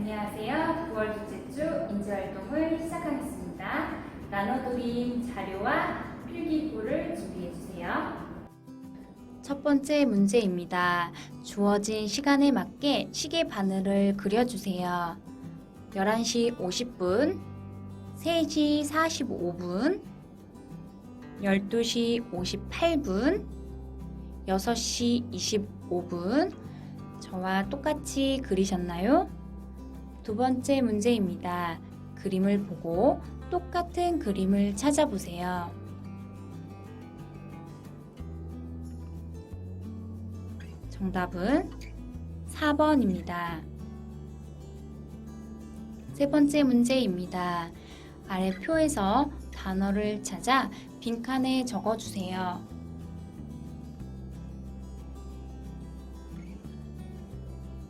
안녕하세요. 9월 둘째 주 인지활동을 시작하겠습니다. 나눠드린 자료와 필기구를 준비해주세요. 첫 번째 문제입니다. 주어진 시간에 맞게 시계 바늘을 그려주세요. 11시 50분, 3시 45분, 12시 58분, 6시 25분, 저와 똑같이 그리셨나요? 두 번째 문제입니다. 그림을 보고 똑같은 그림을 찾아보세요. 정답은 4번입니다. 세 번째 문제입니다. 아래 표에서 단어를 찾아 빈칸에 적어주세요.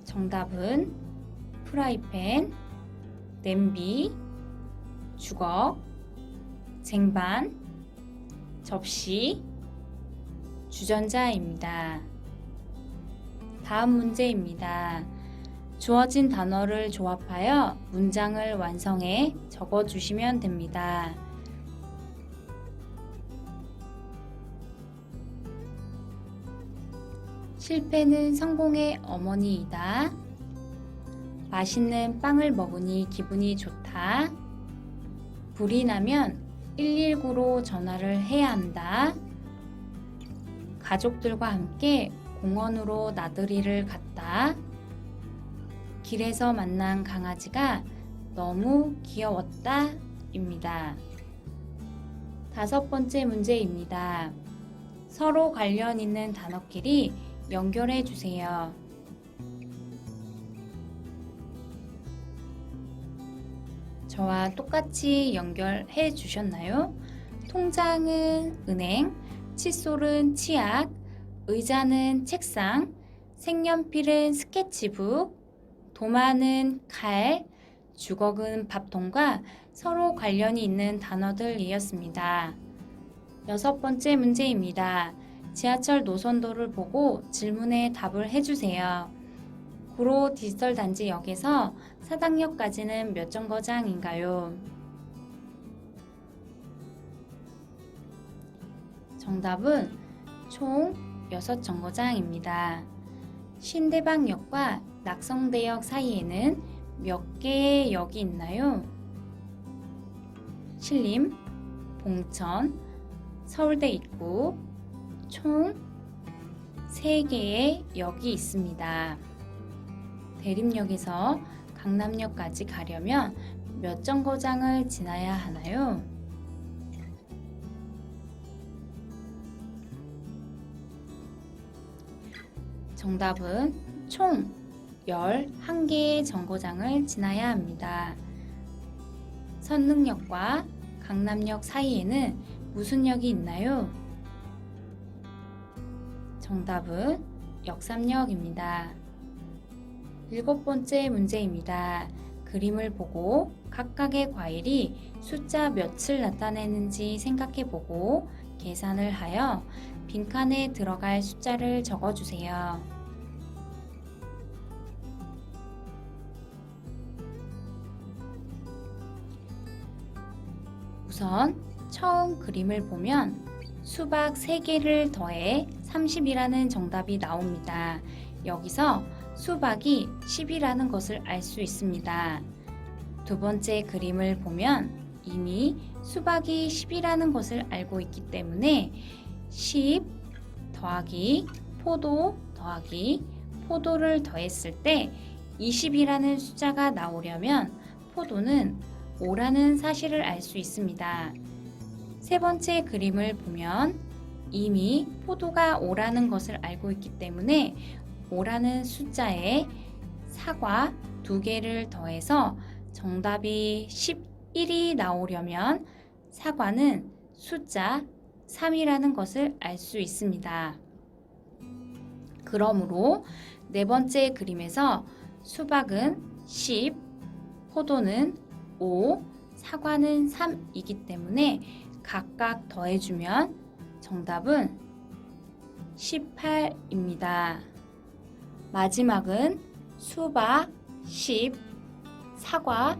정답은 프라이팬, 냄비, 주걱, 쟁반, 접시, 주전자입니다. 다음 문제입니다. 주어진 단어를 조합하여 문장을 완성해 적어 주시면 됩니다. 실패는 성공의 어머니이다. 맛있는 빵을 먹으니 기분이 좋다. 불이 나면 119로 전화를 해야 한다. 가족들과 함께 공원으로 나들이를 갔다. 길에서 만난 강아지가 너무 귀여웠다. 입니다. 다섯 번째 문제입니다. 서로 관련 있는 단어끼리 연결해 주세요. 저와 똑같이 연결해 주셨나요? 통장은 은행, 칫솔은 치약, 의자는 책상, 색연필은 스케치북, 도마는 칼, 주걱은 밥통과 서로 관련이 있는 단어들이었습니다. 여섯 번째 문제입니다. 지하철 노선도를 보고 질문에 답을 해주세요. 구로 디지털 단지역에서 사당역까지는 몇 정거장인가요? 정답은 총 6정거장입니다. 신대방역과 낙성대역 사이에는 몇 개의 역이 있나요? 신림, 봉천, 서울대 입구 총 3개의 역이 있습니다. 대림역에서 강남역까지 가려면 몇 정거장을 지나야 하나요? 정답은 총 11개의 정거장을 지나야 합니다. 선릉역과 강남역 사이에는 무슨 역이 있나요? 정답은 역삼역입니다. 일곱 번째 문제입니다. 그림을 보고 각각의 과일이 숫자 몇을 나타내는지 생각해 보고 계산을 하여 빈칸에 들어갈 숫자를 적어주세요. 우선 처음 그림을 보면 수박 3개를 더해 30이라는 정답이 나옵니다. 여기서 수박이 10이라는 것을 알 수 있습니다. 두 번째 그림을 보면 이미 수박이 10이라는 것을 알고 있기 때문에 10 더하기 포도 더하기 포도를 더했을 때 20이라는 숫자가 나오려면 포도는 5라는 사실을 알 수 있습니다. 세 번째 그림을 보면 이미 포도가 5라는 것을 알고 있기 때문에 5라는 숫자에 사과 두 개를 더해서 정답이 11이 나오려면 사과는 숫자 3이라는 것을 알 수 있습니다. 그러므로 네 번째 그림에서 수박은 10, 포도는 5, 사과는 3이기 때문에 각각 더해주면 정답은 18입니다. 마지막은 수박 10, 사과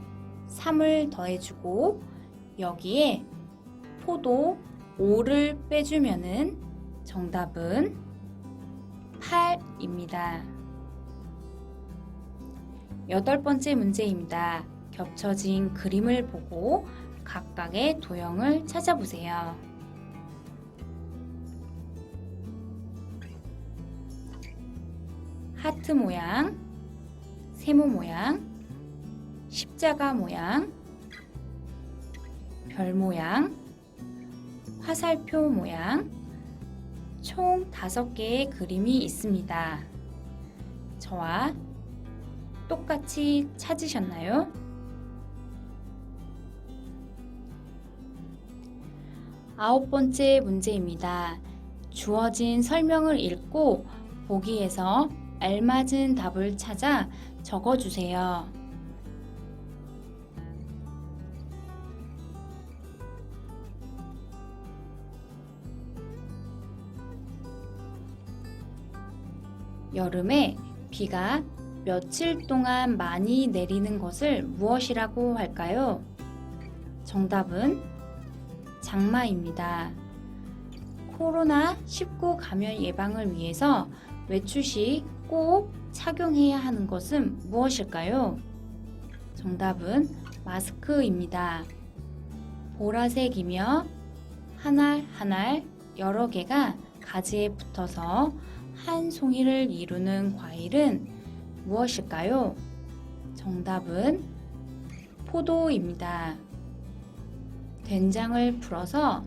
3을 더해주고 여기에 포도 5를 빼주면은 정답은 8입니다. 여덟 번째 문제입니다. 겹쳐진 그림을 보고 각각의 도형을 찾아보세요. 하트 모양, 세모 모양, 십자가 모양, 별 모양, 화살표 모양, 총 다섯 개의 그림이 있습니다. 저와 똑같이 찾으셨나요? 아홉 번째 문제입니다. 주어진 설명을 읽고 보기에서 알맞은 답을 찾아 적어주세요. 여름에 비가 며칠 동안 많이 내리는 것을 무엇이라고 할까요? 정답은 장마입니다. 코로나19 감염 예방을 위해서 외출 시 꼭 착용해야 하는 것은 무엇일까요? 정답은 마스크입니다. 보라색이며 하날 하날 여러 개가 가지에 붙어서 한 송이를 이루는 과일은 무엇일까요? 정답은 포도입니다. 된장을 풀어서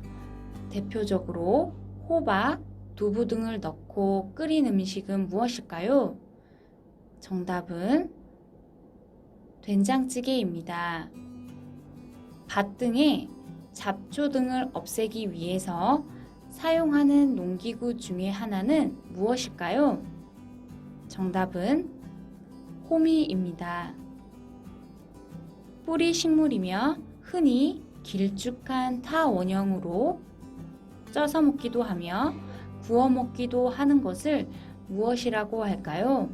대표적으로 호박, 두부 등을 넣고 끓인 음식은 무엇일까요? 정답은 된장찌개입니다. 밭 등의 잡초 등을 없애기 위해서 사용하는 농기구 중에 하나는 무엇일까요? 정답은 호미입니다. 뿌리 식물이며 흔히 길쭉한 타 원형으로 쪄서 먹기도 하며 구워 먹기도 하는 것을 무엇이라고 할까요?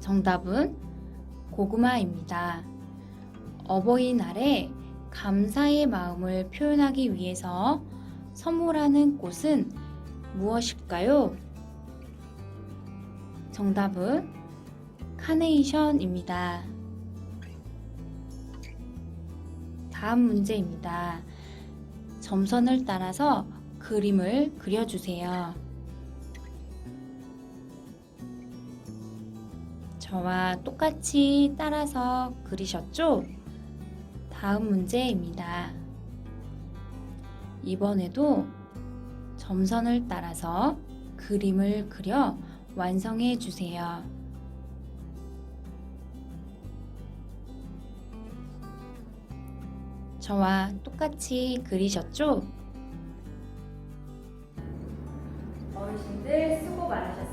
정답은 고구마입니다. 어버이날에 감사의 마음을 표현하기 위해서 선물하는 꽃은 무엇일까요? 정답은 카네이션입니다. 다음 문제입니다. 점선을 따라서 그림을 그려주세요. 저와 똑같이 따라서 그리셨죠? 다음 문제입니다. 이번에도 점선을 따라서 그림을 그려 완성해 주세요. 저와 똑같이 그리셨죠? 어르신들 수고 많으셨습니다.